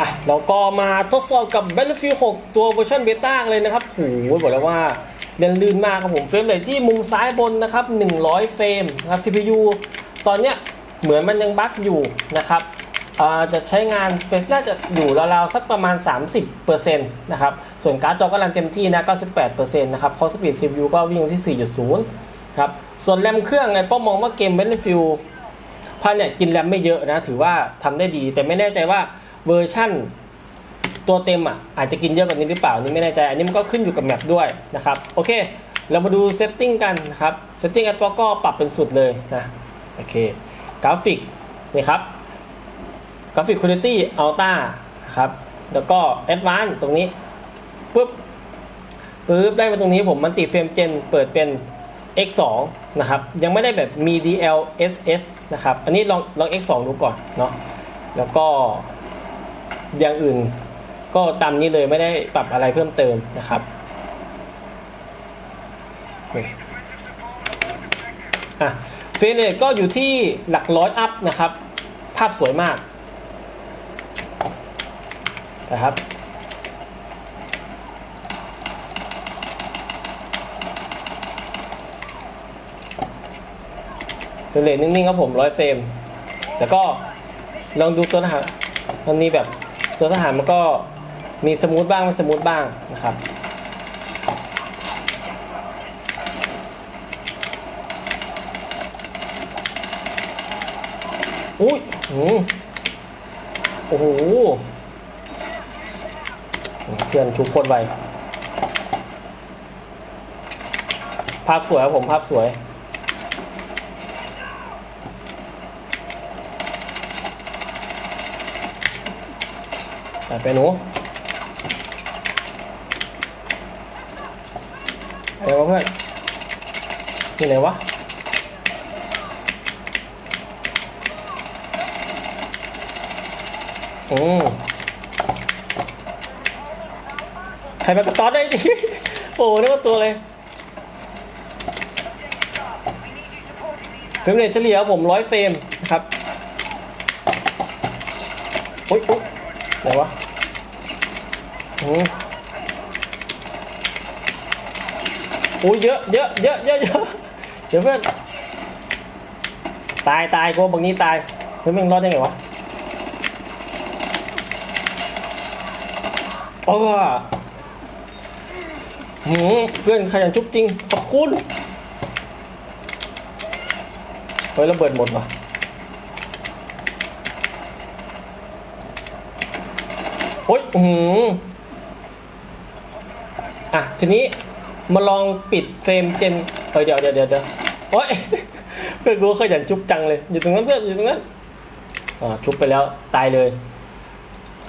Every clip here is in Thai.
อะเราก็มาทดสอบกับ Battlefield 6 ตัวเวอร์ชันเบต้าเลยนะครับโหบอกเลยว่าเรียนลื่นมากครับผมเฟรมเรทที่มุมซ้ายบนนะครับ 100 เฟรมนะครับ CPU ตอนเนี้ยเหมือนมันยังบั๊กอยู่นะครับจะใช้งานเป็นน่าจะอยู่ราวๆสักประมาณ 30%นะครับ ส่วนการ์ดจอก็รันเต็มที่นะ 98%นะครับคอสปีด CPU ก็วิ่งที่ 4.0 ครับ ส่วนแรมเครื่องไงป้อมองว่าเกม Battlefield พันเนี่ยกินแรมไม่เยอะนะ ถือว่าทำได้ดี แต่ไม่แน่ใจว่า เวอร์ชั่นตัวเต็มอะอาจจะกินเยอะกว่านี้หรือเปล่านี่ไม่แน่ใจ อันนี้มันก็ขึ้นอยู่กับแมปด้วยนะครับโอเค เรามาดูเซตติ้งกันนะครับเซตติ้งแอปก็ปรับเป็นสุดเลยนะโอเคกราฟิกนี่ครับกราฟิกคุณภาพอัลต้าครับแล้วก็แอดวานตรงนี้ปุ๊บปุ๊บได้มาตรงนี้ผมมันติเฟรมเจนเปิดเป็น x2 นะครับยังไม่ได้แบบมี DLSS นะครับอันนี้ลองลอง x2 ดูก่อนเนาะแล้วก็ อย่างอื่นก็ตามนี้เลยไม่ได้ปรับอะไรเพิ่มเติมนะครับอะเฟรเรทก็อยู่ที่หลักร้อยอัพนะครับ ภาพสวยมากนะครับเฟรมเรทนิ่งๆครับผมร้อยเฟรมแต่ก็ลองดูตัวทหารมันมีแบบ ตัวทหารมันก็มีสมูทบ้างไม่สมูทบ้างนะครับอุ้ยโอ้โหเพื่อนชุบโคตรไวภาพสวยครับผมภาพสวย ไปไปหนูอะไรวะเพื่อนที่ไหนวะอืมใครมากระต๊อดได้ดิโอ้นี่ว่าตัวเลยเฟรมเรทเฉลี่ยผมร้อยเฟรมนะครับโอ๊ยโอ๊ยไหนวะ โอ้ยเยอะเยอะเยอะเยอะเยอะเดี๋ยวเพื่อนตายตายโกบางนี้ตายเฮ้ยมึงรอดได้ไงวะโอ้หืมเพื่อนขยันชุบจริง ขอบคุณเฮ้ยระเบิดหมดว่ะโอ๊ยหือ อะทีนี้มาลองปิดเฟรมเจนเฮ้ยเดี๋ยวเดี๋ยวเดี๋ยวเดี๋ยวโอ๊ยเพื่อนกูขยันชุบจังเลย อยู่ตรงนั้นเพื่อนอยู่ตรงนั้นอ่าชุบไปแล้วตายเลย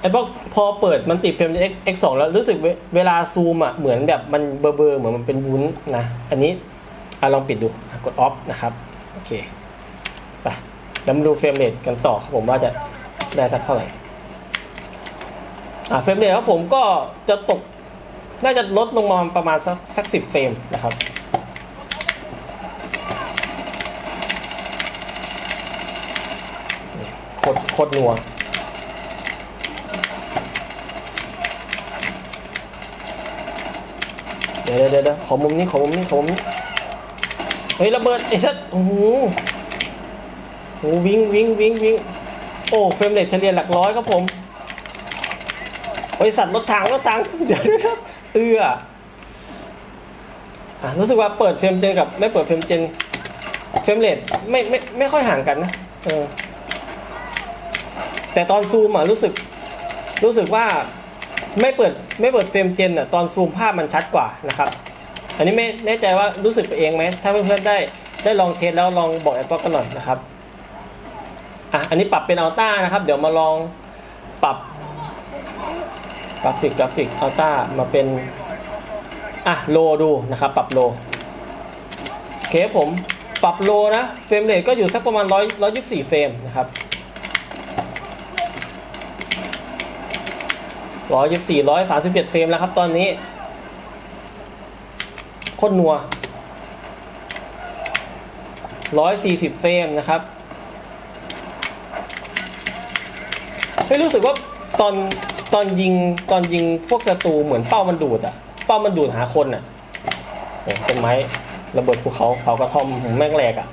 ไอ้พวกพอเปิดมันติดเฟรม x x 2แล้วรู้สึกเวเวลาซูมอะเหมือนแบบมันเบอร์เบอร์เหมือนมันเป็นวุ้นนะอันนี้อะลองปิดดูกดออฟนะครับโอเคไปแล้วมาดูเฟรมเรทกันต่อครับผมว่าจะได้สักเท่าไหร่อ่าเฟรมเรทครับผมก็จะตก น่าจะลดลงมาประมาณสักสักสิบเฟรมนะครับโคตรโคตรนัวเดี๋ยวเดี๋ยวเดี๋ยวขอมุมนี้ขอมุมนี้ขอมุมนี้เฮ้ยระเบิดไอ้สัสโอ้โหโอ้วิ่งวิ่งวิ่งวิ่งโอ้เฟรมเรทเฉลี่ยหลักร้อยครับผม บริษัทรถถังรถถังเดี๋ยวนะครับเอื้ออะรู้สึกว่าเปิดเฟรมเจนกับไม่เปิดเฟรมเจนเฟรมเรทไม่ไม่ไม่ค่อยห่างกันนะเออแต่ตอนซูมอะรู้สึกรู้สึกว่าไม่เปิดไม่เปิดเฟรมเจนอะตอนซูมภาพมันชัดกว่านะครับ อันนี้ไม่แน่ใจว่ารู้สึกไปเองไหมถ้าเพื่อนๆได้ได้ลองเทสแล้วลองบอกแอปเปิลกันหน่อยนะครับอะอันนี้ปรับเป็นอัลต้านะครับ เดี๋ยวมาลองปรับ กราฟิกกราฟิกอัลต้ามาเป็น อะโลดูนะครับ ปรับโลโอเคครับผมปรับโลนะ เฟรมเรทก็อยู่สักประมาณร้อยร้อยยี่สิบสี่เฟรมนะครับร้อยยี่สิบสี่ร้อยสามสิบเจ็ดเฟรมแล้วครับตอนนี้โคตรนัว140เฟรมนะครับเฮ้รู้สึกว่าตอน ตอนยิงตอนยิงพวกศัตรูเหมือนเป้ามันดูดอะเป้ามันดูดหาคนอะโอ้ต้นไม้ระเบิดภูเขาเผากระท่อมแม่งแหลกอะ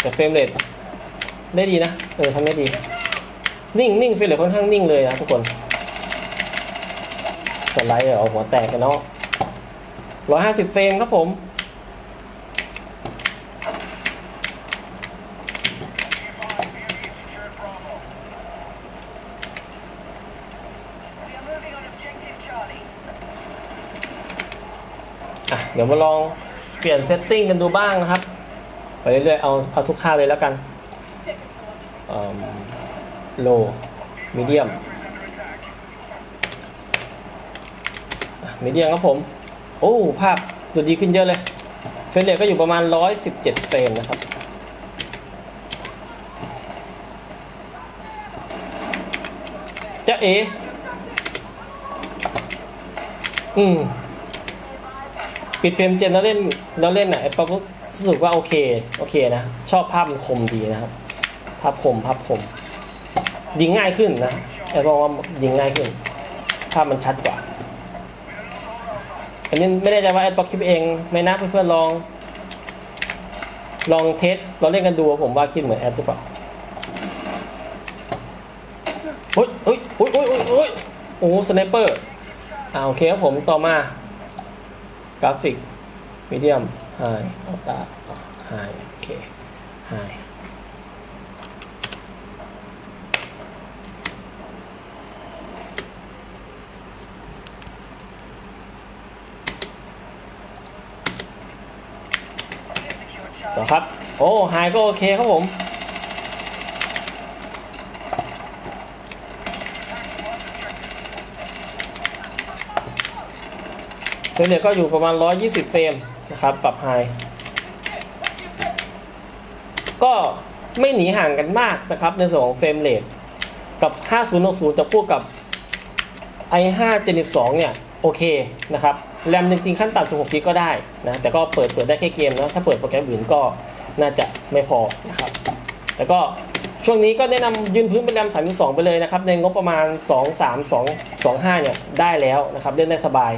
แต่เฟรมเรทได้ดีนะ เออทำได้ดี นิ่งนิ่งเฟรมเรทค่อนข้างนิ่งเลยนะทุกคน สไลด์เอาหัวแตกกันเนาะร้อยห้าสิบเฟรมครับผม เดี๋ยวมาลองเปลี่ยนเซตติ้งกันดูบ้างนะครับ ไปเรื่อยๆเอาเอาทุกค่าเลยแล้วกันโลมีเดียมมีเดียมครับผม โอ้ ภาพดูดีขึ้นเยอะเลย เฟรมเรทก็อยู่ประมาณ 117 เฟรมนะครับจะเออืม ปิดเฟรมเจนแล้วเล่นแล้วเล่นอะไอ้ป๊อปรู้สึกว่าโอเคโอเคนะ ชอบภาพมันคมดีนะครับ ภาพคมภาพคม ยิงง่ายขึ้นนะไอ้บอกว่ายิงง่ายขึ้น ภาพมันชัดกว่าอันนี้ไม่แน่ใจว่าไอ้ป๊อปคิดเองไหม่นะเพื่อนๆลอง ลองเทสเราเล่นกันดูผมว่าคิดเหมือนแอดหรือเปล่าเฮ้ยเฮ้ยเฮ้ยเฮ้ยเฮ้ยโอ้สไนเปอร์อ่าโอเคครับผมต่อมา กราฟิกมีเดียมไฮอัลต้าไฮโอเคไฮต่อครับ โอ้ไฮก็โอเคครับผม เฟรมเรทก็อยู่ประมาณ 120 เฟรมนะครับ ปรับไฮก็ไม่หนีห่างกันมากนะครับ ในส่วนของเฟรมเรทกับ 5060 จะคู่กับ i5 Gen 12เนี่ย โอเคนะครับแรมจริงๆขั้นต่ำ16กิกก็ได้นะ แต่ก็เปิดเปิดได้แค่เกมนะถ้าเปิดโปรแกรมอื่นก็น่าจะไม่พอนะครับ แต่ก็ช่วงนี้ก็แนะนำยืนพื้นเป็นแรม 32 ไปเลยนะครับ ในงบประมาณ 2 3 2 2 5 เนี่ย ได้แล้วนะครับ เล่นได้สบาย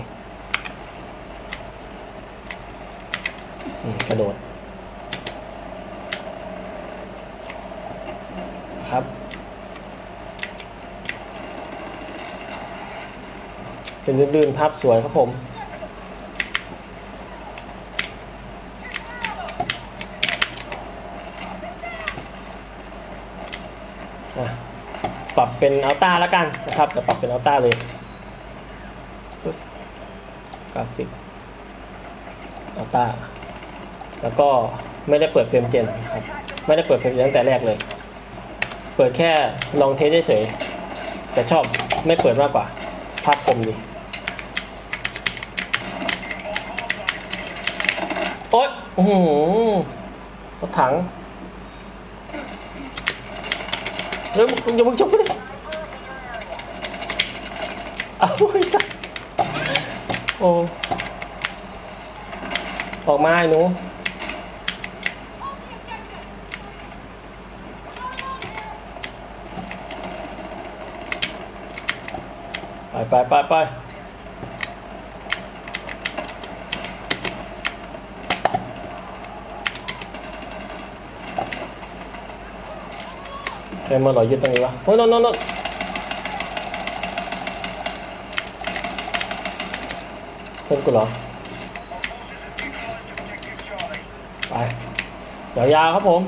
อืม กระโดด ครับ เป็นลื่นๆภาพสวยครับผมอะปรับเป็นอัลต้าแล้วกันนะครับจะปรับเป็นอัลต้าเลยกราฟิกอัลต้า แล้วก็ไม่ได้เปิดเฟรมเจนนะครับ ไม่ได้เปิดเฟรมเจนตั้งแต่แรกเลย เปิดแค่ลองเทสเฉยๆแต่ชอบไม่เปิดมากกว่า ภาพคมดีโอ๊ยโอ้โหรถถังเดี๋ยวมึงอย่ามึงชกกูดิเอาไอ้สัสโอ้ออกมาไอ้หนู ไปไปไปไปใครมาหล่อยึดตรงนี้วะโอ้ยนนนนนพื่อนกูเหรอ ไปยาวๆครับผม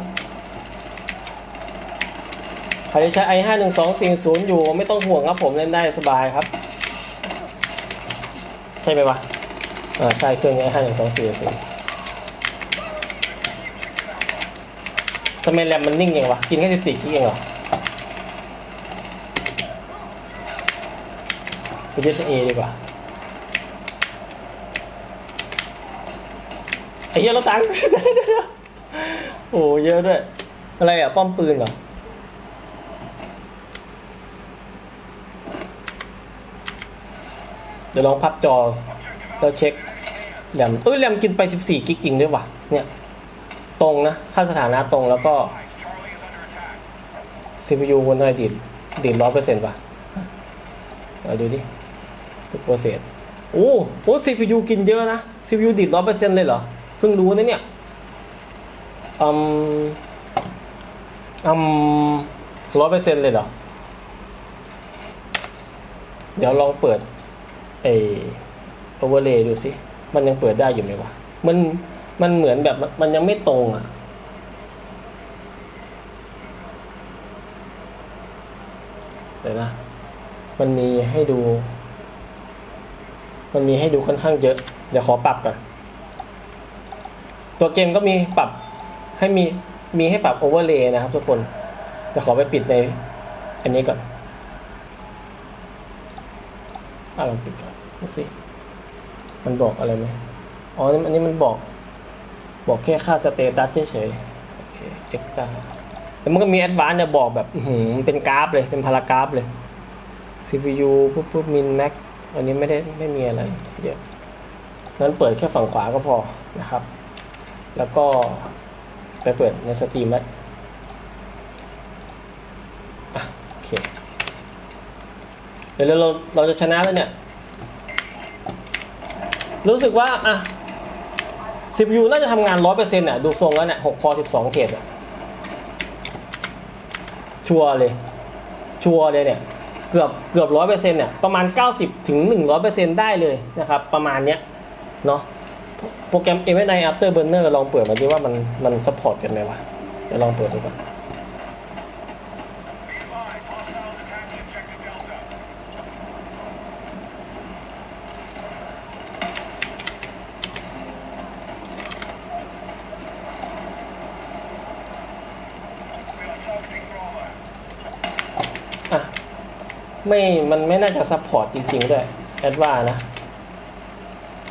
ใครใช้ i 5 1 2 4 0อยู่ไม่ต้องห่วงครับผมเล่นได้สบายครับ ช่ไหมวะอ่าใช่เครื่อง i 5 1 2 4 0ทำไมแรมมันนิ่งอย่างวะ กินแค่14กิกเองเหรอไปยึดตัว A ดีกว่าไอ้เหี้ยเราตังค์โอ้เยอะด้วย อะไรอะ ป้อมปืนเหรอ ดี๋ยวลองพับจอแล้วเช็คแรมเอ้ยแรมกินไป 14 กิกจริงด้วยวะเนี่ย ตรงนะ ค่าสถานะตรงแล้วก็ CPU บนไทยดีดดีดร้อยเปอร์เซ็นต์ป่ะเอาดูดิทุกโปรเซสโอ้โห CPU กินเยอะนะ CPU ดิดร้อยเปอร์เซ็นต์เลยเหรอ เพิ่งรู้นะเนี่ยอืมอืมร้อยเปอร์เซ็นต์เลยเหรอ เดี๋ยวลองเปิด ไอโอเวอร์เลย์ดูสิมันยังเปิดได้อยู่ไหมวะมันมันเหมือนแบบมันยังไม่ตรงอะเดี๋ยวนะมันมีให้ดู มันมีให้ดูค่อนข้างเยอะ เดี๋ยวขอปรับก่อน ตัวเกมก็มีปรับให้มีมีให้ปรับโอเวอร์เลย์นะครับทุกคน แต่ขอไปปิดในอันนี้ก่อน อะลองปิดก่อนดูสิมันบอกอะไรไหมอ๋ออันนี้มันบอก บอกแค่ค่าสเตตัสเฉยๆโอเคเอ็กตาแต่มันก็มีแอดวานเนี่ยบอกแบบอื้อหือเป็นกราฟเลยเป็นพารากราฟเลย CPU ปุ๊บปุ๊บมินแม็กอันนี้ไม่ได้ไม่มีอะไรเยอะนั้นเปิดแค่ฝั่งขวาก็พอนะครับ แล้วก็ไปเปิดในสตรีมแล้วอะโอเค เดี๋ยวเราเราจะชนะแล้วเนี่ย รู้สึกว่าอะ CPU น่าจะทำงานร้อยเปอร์เซ็นต์อะ ดูทรงแล้วเนี่ยหกคอสิบสองเทรดอะ ชัวร์เลย ชัวร์เลยเนี่ย เกือบเกือบร้อยเปอร์เซ็นต์เนี่ย ประมาณ90ถึง100เปอร์เซ็นต์ได้เลยนะครับ ประมาณเนี้ย เนาะโปรแกรม m s i Afterburner ลองเปิดมาดิว่ามันมันซัพพอร์ตกันไหมวะ เดี๋ยวลองเปิดดูก่อน ไม่มันไม่น่าจะซัพพอร์ตจริงๆด้วยแอดว่านะ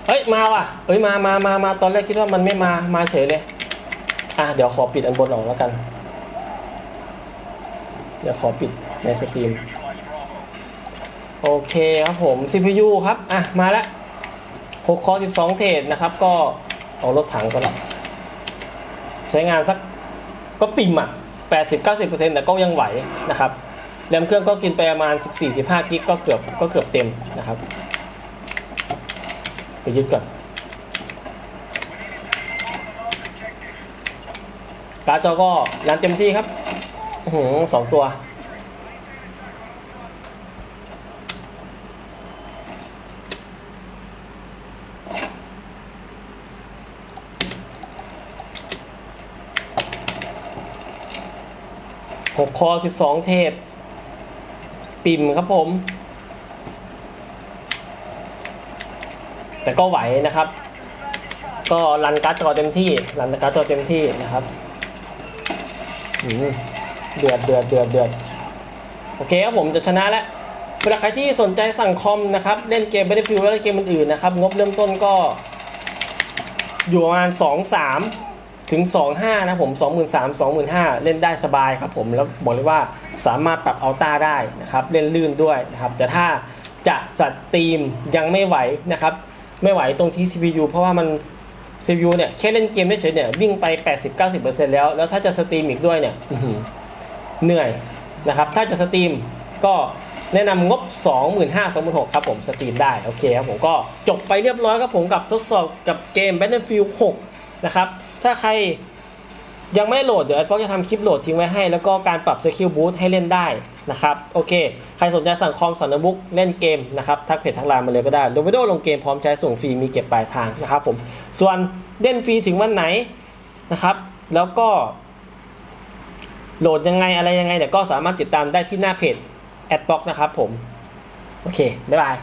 เอ้ยมาว่ะเอ้ยมามามามาตอนแรกคิดว่ามันไม่มามาเฉยเลยอะเดี๋ยวขอปิดอันบนออกแล้วกัน เดี๋ยวขอปิดในสตรีมโอเคครับผม CPU ครับ อะ มาแล้ว6คอ12 เทรดนะครับ ก็เอารถถังก็แล้วใช้งานสักก็ปิ่มอะ 80-90%แต่ก็ยังไหวนะครับ แรมเครื่องก็กินไปประมาณ 14-15กิกก็เกือบก็เกือบเต็มนะครับไปยึดก่อนการ์ดจอก็รันเต็มที่ครับอื้อหืสองตัว หกคอสิบสองเทศ ปิ่มครับผม แต่ก็ไหวนะครับ ก็รันการ์ดจอเต็มที่รันการ์ดจอเต็มที่นะครับเดือดเดือดเดือดเดือดโอเคครับผมจะชนะแล้วเวลาใครที่สนใจสั่งคอมนะครับ เล่นเกม Battlefield และเกมอื่นๆนะครับ งบเริ่มต้นก็ อยู่ประมาณ 2 3 ถึง 25นะผม 23 25,000 เล่นได้สบายครับผมแล้วบอกเลยว่าสามารถปรับอัลต้าได้นะครับเล่นลื่นด้วยนะครับแต่ถ้าจะสตรีมยังไม่ไหวนะครับไม่ไหวตรงที่ CPU เพราะว่ามัน CPU เนี่ยแค่เล่นเกมเฉยๆเนี่ยวิ่งไป 80-90%แล้ว แล้วถ้าจะสตรีมอีกด้วยเนี่ยเหนื่อยนะครับถ้าจะสตรีมก็แนะนำงบ 25,000 26,000ครับผมสตรีมได้โอเคครับผมก็จบไปเรียบร้อยครับผมกับทดสอบกับเกม Battlefield 6 นะครับ ถ้าใครยังไม่โหลด เดี๋ยวไอ้ป๊อกจะทำคลิปโหลดทิ้งไว้ให้ แล้วก็การปรับ Skill Boost ให้เล่นได้นะครับ โอเค ใครสนใจสั่งคอมสั่งโน้ตบุ๊กเล่นเกมนะครับ ทักเพจทักไลน์มาเลยก็ได้ลงวิดีโอลงเกมพร้อมใช้ส่งฟรีมีเก็บปลายทางนะครับผม ส่วนเล่นฟรีถึงวันไหนนะครับ แล้วก็ โหลดยังไงอะไรยังไงเนี่ยก็สามารถติดตามได้ที่หน้าเพจแอดบ็อกนะครับผม โอเค บ๊ายบาย